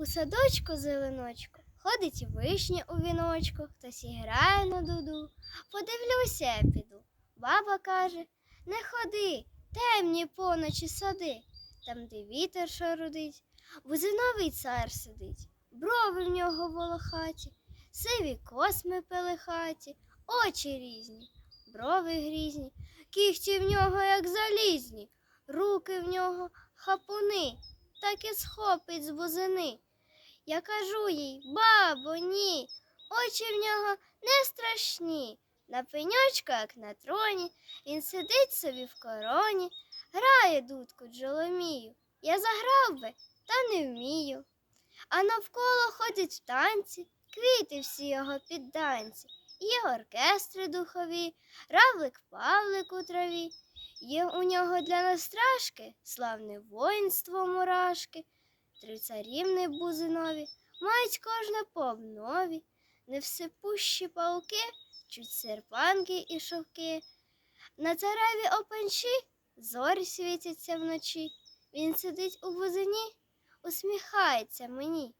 У садочку зеленочку ходить вишня у віночку, хтось іграє на дуду. Подивлюся, я піду. Баба каже: не ходи, темні поночі сади, там, де вітер шарудить, бузиновий цар сидить, брови в нього волохаті, сиві косми пелехаті, очі різні, брови грізні, кігті в нього, як залізні, руки в нього хапуни, так і схопить з бузини. Я кажу їй, бабо, ні, очі в нього не страшні. На пеньочку, як на троні, він сидить собі в короні, грає дудку джоломію. Я заграв би, та не вмію. А навколо ходять в танці, квіти всі його підданці. Є оркестри духові, равлик павлик у траві. Є у нього для настрашки славне воїнство мурашки, три царівни бузинові, мають кожне по обнові, невсипущі пауки, чуть серпанки і шовки. На цареві опанчі зорі світяться вночі. Він сидить у бузині, усміхається мені.